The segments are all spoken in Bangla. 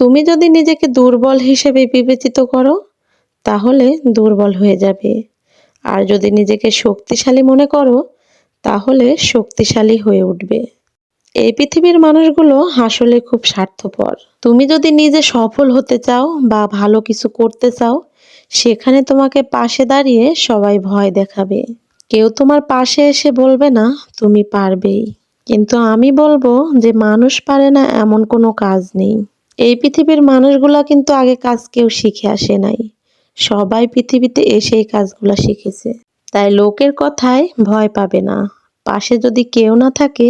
তুমি যদি নিজেকে দুর্বল হিসেবে বিবেচিত করো, তাহলে দুর্বল হয়ে যাবে। আর যদি নিজেকে শক্তিশালী মনে করো, তাহলে শক্তিশালী হয়ে উঠবে। এই পৃথিবীর মানুষগুলো আসলে খুব স্বার্থপর। তুমি যদি নিজে সফল হতে চাও বা ভালো কিছু করতে চাও, সেখানে তোমাকে পাশে দাঁড়িয়ে সবাই ভয় দেখাবে। কেউ তোমার পাশে এসে বলবে না, তুমি পারবেই। কিন্তু আমি বলব যে, মানুষ পারে না এমন কোনো কাজ নেই। এই পৃথিবীর মানুষগুলা কিন্তু আগে কাজ কেউ শিখে আসে নাই। সবাই পৃথিবীতে এসে এই কাজগুলা শিখেছে। তাই লোকের কথায় ভয় পাবে না। পাশে যদি কেউ না থাকে,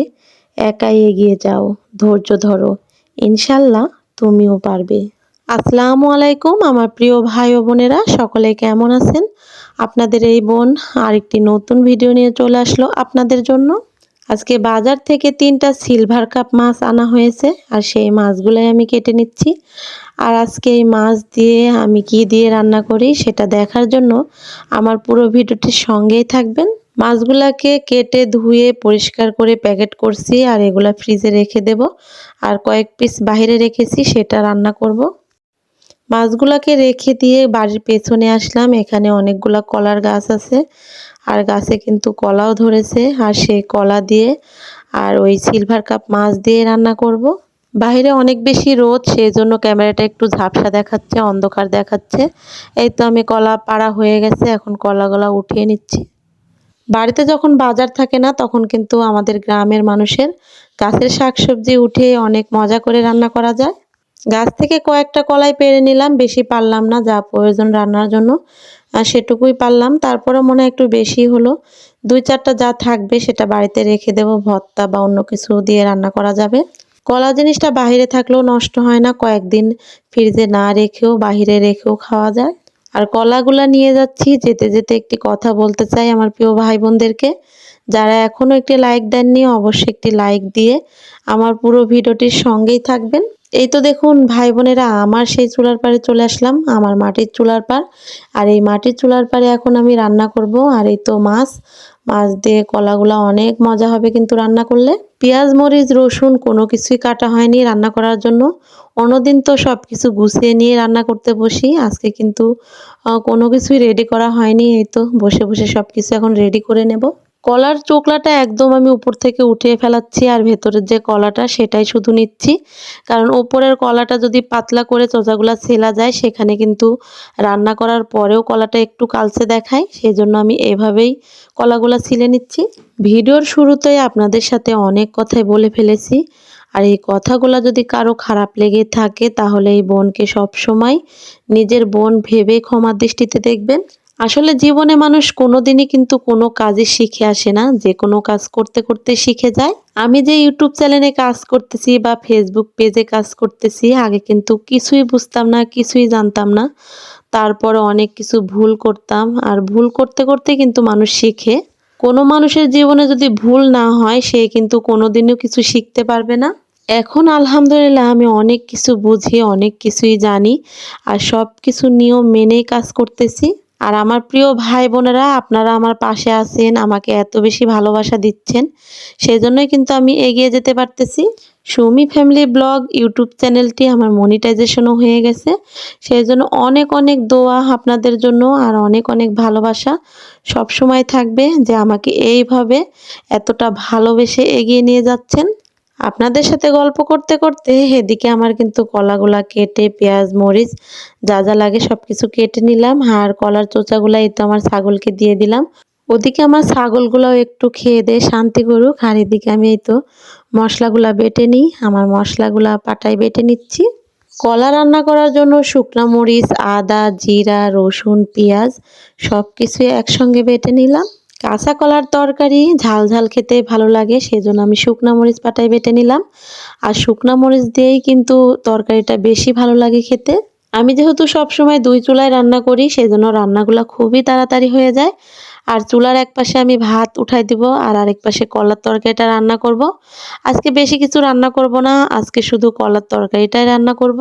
একাই এগিয়ে যাও। ধৈর্য ধরো। ইনশাল্লাহ তুমিও পারবে। আসসালামু আলাইকুম, আমার প্রিয় ভাই ও বোনেরা, সকলে কেমন আছেন? আপনাদের এই বোন আরেকটি নতুন ভিডিও নিয়ে চলে আসলো আপনাদের জন্য। আজকে বাজার থেকে তিনটা সিলভার কাপ মাছ আনা হয়েছে, আর সেই মাছগুলোই আমি কেটে নিচ্ছি। আর আজকে এই মাছ দিয়ে আমি কি দিয়ে রান্না করি সেটা দেখার জন্য আমার পুরো ভিডিওটির সঙ্গেই থাকবেন। মাছগুলাকে কেটে ধুয়ে পরিষ্কার করে প্যাকেট করছি, আর এগুলা ফ্রিজে রেখে দেব। আর কয়েক পিস বাইরে রেখেছি, সেটা রান্না করব। মাছগুলাকে রেখে দিয়ে বাড়ির পেছনে আসলাম। এখানে অনেকগুলা কলার গাছ আছে। আর গাছে কিন্তু কলাও ধরেছে। আর সেই কলা দিয়ে আর ওই সিলভার কাপ মাছ দিয়ে রান্না করব। বাইরে অনেক বেশি রোদ সেই জন্য ক্যামেরাটা একটু ঝাপসা দেখাচ্ছে, অন্ধকার দেখাচ্ছে। এই তো আমি কলা পাড়া হয়ে গেছে, এখন কলাগুলা উঠিয়ে নিচ্ছি। বাড়িতে যখন বাজার থাকে না, তখন কিন্তু আমাদের গ্রামের মানুষের গাছের শাকসবজি উঠে অনেক মজা করে রান্না করা যায়। গাছ থেকে কয়েকটা কলাই পেরে নিলাম, বেশি পারলাম না, যা প্রয়োজন রান্নার জন্য, আর সেটুকুই পারলাম। তারপরে মনে একটু বেশি হলো, দুই চারটা যা থাকবে সেটা বাড়িতে রেখে দেব, ভর্তা বা অন্য কিছু দিয়ে রান্না করা যাবে। কলা জিনিসটা বাহিরে থাকলেও নষ্ট হয় না, কয়েকদিন ফ্রিজে না রেখেও, বাহিরে রেখেও খাওয়া যায়। আর কলাগুলা নিয়ে যাচ্ছি, যেতে যেতে একটি কথা বলতে চাই আমার প্রিয় ভাই বোনদেরকে যারা এখনও একটি লাইক দেননি, অবশ্যই একটি লাইক দিয়ে আমার পুরো ভিডিওটির সঙ্গেই থাকবেন। এই তো দেখুন ভাই বোনেরা আমার সেই চুলার পাড়ে চলে আসলাম, আমার মাটির চুলার পাড়। আর এই মাটির চুলার পাড়ে এখন আমি রান্না করব। আর এই তো মাছ মাছ দিয়ে কলাগুলা অনেক মজা হবে কিন্তু রান্না করলে। পেঁয়াজ, মরিচ, রসুন কোনো কিছুই কাটা হয়নি রান্না করার জন্য। অন্যদিন তো সব কিছু গুছিয়ে নিয়ে রান্না করতে বসি, আজকে কিন্তু কোনো কিছুই রেডি করা হয়নি। এই তো বসে বসে সব কিছু এখন রেডি করে নেব। কলার চোকলাটা একদম আমি উপর থেকে উঠিয়ে ফেলাচ্ছি আর ভেতরের যে কলাটা সেটাই শুধু নিচ্ছি। কারণ ওপরের কলাটা যদি পাতলা করে চোচাগুলো ছেলা যায়, সেখানে কিন্তু রান্না করার পরেও কলাটা একটু কালচে দেখায়। সেই জন্য আমি এভাবেই কলাগুলো ছিলে নিচ্ছি। ভিডিওর শুরুতেই আপনাদের সাথে অনেক কথাই বলে ফেলেছি। আর এই কথাগুলো যদি কারও খারাপ লেগে থাকে, তাহলে এই বোনকে সব সময় নিজের বোন ভেবে ক্ষমার দৃষ্টিতে দেখবেন। আসলে জীবনে মানুষ কোনোদিনই কিন্তু কোনো কাজে শিখে আসে না, যে কোনো কাজ করতে করতে শিখে যায়। আমি যে ইউটিউব চ্যানেলে কাজ করতেছি বা ফেসবুক পেজে কাজ করতেছি, আগে কিন্তু কিছুই বুঝতাম না, কিছুই জানতাম না। তারপরে অনেক কিছু ভুল করতাম, আর ভুল করতে করতে কিন্তু মানুষ শিখে। কোনো মানুষের জীবনে যদি ভুল না হয়, সে কিন্তু কোনোদিনও কিছু শিখতে পারবে না। এখন আলহামদুলিল্লাহ আমি অনেক কিছু বুঝি, অনেক কিছুই জানি, আর সব কিছু নিয়ম মেনেই কাজ করতেছি। আর আমার প্রিয় ভাই বোনেরা, আপনারা আমার পাশে আছেন, আমাকে এত বেশি ভালোবাসা দিচ্ছেন সেই জন্যই কিন্তু আমি এগিয়ে যেতে পারতেছি। সৌমি ফ্যামিলি ব্লগ ইউটিউব চ্যানেলটি আমার মনিটাইজেশনও হয়ে গেছে সেই জন্য অনেক অনেক দোয়া আপনাদের জন্য আর অনেক অনেক ভালোবাসা সব সময় থাকবে যে আমাকে এইভাবে এতটা ভালোবেসে এগিয়ে নিয়ে যাচ্ছেন। আপনাদের সাথে গল্প করতে করতে এদিকে আমার কিন্তু কলাগুলা কেটে, পেঁয়াজ, মরিচ, যা যা লাগে সব কিছু কেটে নিলাম। আর কলার চোচাগুলা এই তো আমার ছাগলকে দিয়ে দিলাম। ওদিকে আমার ছাগলগুলোও একটু খেয়ে দিয়ে শান্তি করুক। আর এদিকে আমি এই তো মশলাগুলা বেটে নিই। আমার মশলাগুলা পাটায় বেটে নিচ্ছি। কলা রান্না করার জন্য শুকনো মরিচ, আদা, জিরা, রসুন, পেঁয়াজ সব কিছু একসঙ্গে বেটে নিলাম। কাঁচা কলার তরকারি ঝাল ঝাল খেতে ভালো লাগে, সেজন্য আমি শুকনা মরিচ পাটায় বেটে নিলাম আর শুকনা মরিচ দিয়েই কিন্তু তরকারিটা বেশি ভালো লাগে খেতে আমি যেহেতু সব সময় দুই চুলায় রান্না করি, সেজন্য রান্নাগুলো খুবই তাড়াতাড়ি হয়ে যায় আর চুলার এক পাশে আমি ভাত উঠাই দিব, আর আরেক পাশে কলার তরকারিটা রান্না করব। আজকে বেশি কিছু রান্না করব না, আজকে শুধু কলার তরকারিটাই রান্না করব।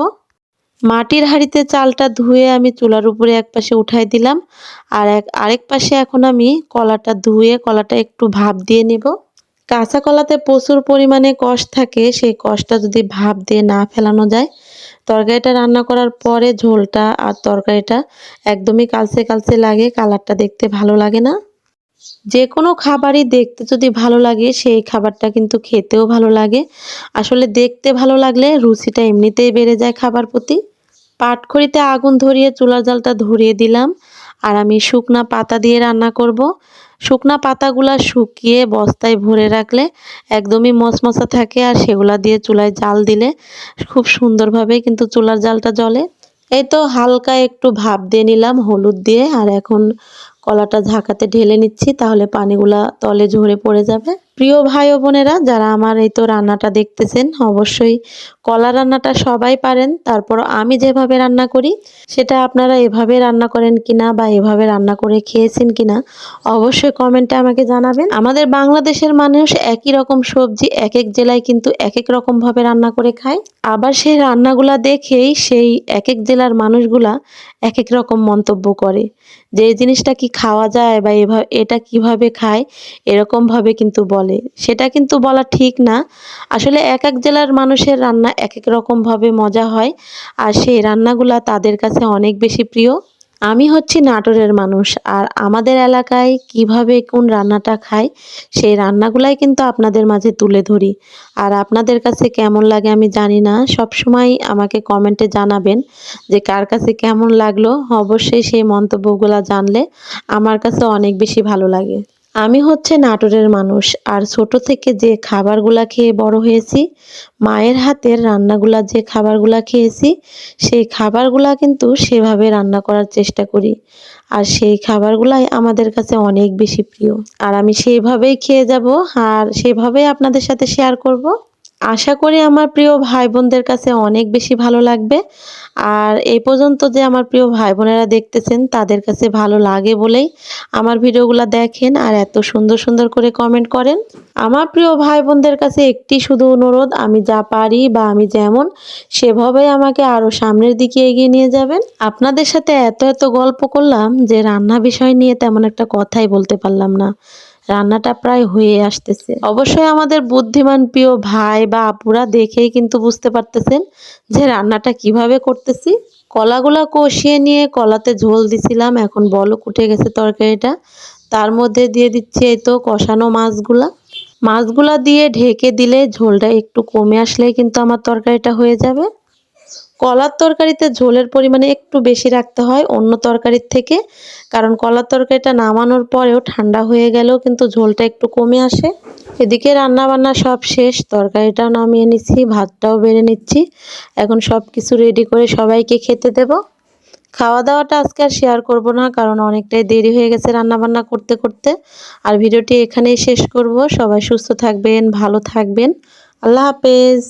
মাটির হাঁড়িতে চালটা ধুয়ে আমি চুলার উপরে এক পাশে উঠাই দিলাম। আর এক, আরেক পাশে এখন আমি কলাটা ধুয়ে, কলাটা একটু ভাপ দিয়ে নেব। কাঁচা কলাতে প্রচুর পরিমাণে কষ থাকে, সেই কষটা যদি ভাপ দিয়ে না ফেলানো যায়, তরকারিটা রান্না করার পরে ঝোলটা আর তরকারিটা একদমই কালচে কালচে লাগে, কালারটা দেখতে ভালো লাগে না। যে কোনো খাবারই দেখতে যদি ভালো লাগে, সেই খাবারটা কিন্তু খেতেও ভালো লাগে। আসলে দেখতে ভালো লাগলে রুচিটা এমনিতেই বেড়ে যায় খাবার প্রতি। পাটখড়িতে আগুন ধরিয়ে চুলার জালটা ধরিয়ে দিলাম আর আমি শুকনা পাতা দিয়ে রান্না করব। শুকনা পাতাগুলা শুকিয়ে বস্তায় ভরে রাখলে একদমই মশমশা থাকে আর সেগুলা দিয়ে চুলায় জাল দিলে খুব সুন্দরভাবে কিন্তু চুলার জালটা জ্বলে। এই তো হালকা একটু ভাপ দিয়ে নিলাম, হলুদ দিয়ে, আর এখন কলাটা ঝাঁকাতে ঢেলে নিচ্ছি, তাহলে পানিগুলা তলে ঝরে পড়ে যাবে। প্রিয় ভাই ও বোনেরা, যারা আমার এই তো রান্নাটা দেখতেছেন, অবশ্যই কলা রান্নাটা সবাই পারেন। তারপর আমি যেভাবে রান্না করি, সেটা আপনারা এভাবে রান্না করেন কিনা বা এভাবে রান্না করে খেয়েছেন কিনা, অবশ্যই কমেন্টে আমাকে জানাবেন। আমাদের বাংলাদেশের মানুষ একই রকম সবজি এক এক জেলায় কিন্তু এক এক রকমভাবে রান্না করে খায়। আবার সেই রান্নাগুলা দেখেই সেই এক এক জেলার মানুষগুলা এক এক রকম মন্তব্য করে। যে এই জিনিসটা কি খাওয়া যায় বা এভাবে, এটা কীভাবে খায়, এরকমভাবে কিন্তু বলে। সেটা কিন্তু বলা ঠিক না। আসলে এক এক জেলার মানুষের রান্না এক এক রকমভাবে মজা হয়। আর সেই রান্নাগুলা তাদের কাছে অনেক বেশি প্রিয়। আমি হচ্ছি নাটোরের মানুষ, আর আমাদের এলাকায় কীভাবে কোন রান্নাটা খায় সেই রান্নাগুলাই কিন্তু আপনাদের মাঝে তুলে ধরি। আর আপনাদের কাছে কেমন লাগে আমি জানি না সব সময় আমাকে কমেন্টে জানাবেন যে কার কাছে কেমন লাগল। অবশ্যই সেই মন্তব্যগুলো জানলে আমার কাছে অনেক বেশি ভালো লাগে। আমি হচ্ছে নাটোরের মানুষ, আর ছোট থেকে যে খাবারগুলা খেয়ে বড় হয়েছি, মায়ের হাতের রান্নাগুলা যে খাবারগুলা খেয়েছি, সেই খাবারগুলা কিন্তু সেভাবে রান্না করার চেষ্টা করি। আর সেই খাবারগুলাই আমাদের কাছে অনেক বেশি প্রিয়। আর আমি সেইভাবেই খেয়ে যাব, আর সেভাবেই আপনাদের সাথে শেয়ার করব। আশা করি আমার প্রিয় ভাই বোনদের কাছে অনেক বেশি ভালো লাগবে। আর এই পর্যন্ত যে আমার প্রিয় ভাই বোনেরা দেখতেছেন, তাদের কাছে ভালো লাগে বলেই আমার ভিডিওগুলো দেখেন আর এত সুন্দর সুন্দর করে কমেন্ট করেন। আমার প্রিয় ভাই বোনদের কাছে একটি শুধু অনুরোধ, আমি যা পারি বা আমি যেমন সেভাবে আমাকে আরও সামনের দিকে এগিয়ে নিয়ে যাবেন। আপনাদের সাথে এত এত গল্প করলাম যে রান্না বিষয় নিয়ে তেমন একটা কথাই বলতে পারলাম না। রান্নাটা প্রায় হয়ে আসতেছে। অবশ্যই আমাদের বুদ্ধিমান প্রিয় ভাই বা আপুরা দেখেই কিন্তু বুঝতে পারতেছেন যে রান্নাটা কীভাবে করতেছি। কলাগুলা কষিয়ে নিয়ে কলাতে ঝোল দিছিলাম, এখন বলক উঠে গেছে তরকারিটা। তার মধ্যে দিয়ে দিচ্ছি এই তো কষানো মাছগুলা। মাছগুলা দিয়ে ঢেকে দিলে ঝোলটা একটু কমে আসলেই কিন্তু আমার তরকারিটা হয়ে যাবে। কলার তরকারিতে ঝোলের পরিমাণে একটু বেশি রাখতে হয় অন্য তরকারির থেকে, কারণ কলার তরকারিটা নামানোর পরেও ঠান্ডা হয়ে গেলেও কিন্তু ঝোলটা একটু কমে আসে। এদিকে রান্না বান্না সব শেষ, তরকারিটাও নামিয়ে নিচ্ছি, ভাতটাও বেড়ে নিচ্ছি। এখন সব কিছু রেডি করে সবাইকে খেতে দেব। খাওয়া দাওয়াটা আজকে আর শেয়ার করব না, কারণ অনেকটাই দেরি হয়ে গেছে রান্না বান্না করতে করতে। আর ভিডিওটি এখানেই শেষ করব। সবাই সুস্থ থাকবেন, ভালো থাকবেন। আল্লাহ হাফেজ।